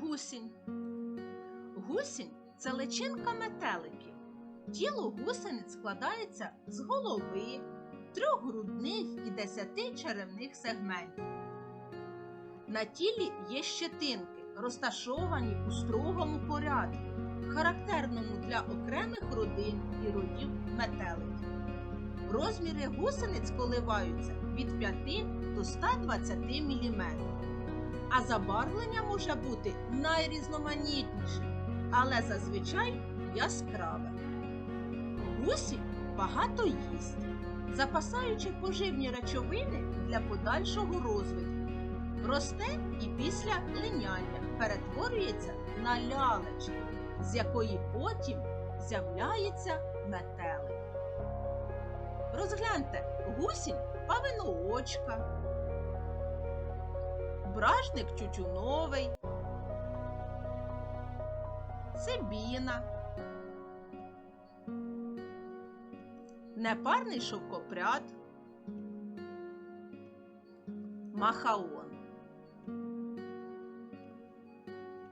Гусінь. Гусінь це личинка метеликів. Тіло гусениць складається з голови, трьох грудних і десяти черевних сегментів. На тілі є щетинки, розташовані у строгому порядку, характерному для окремих родин і родів метеликів. Розміри гусениць коливаються від 5 до 120 мм. А забарвлення може бути найрізноманітнішим, але зазвичай яскраве. Гусінь багато їсть, запасаючи поживні речовини для подальшого розвитку. Росте і після линяння перетворюється на лялечку, з якої потім з'являється метелик. Розгляньте гусінь павиноочка, бражник тютюновий, Сибіна, непарний шовкопряд, махаон.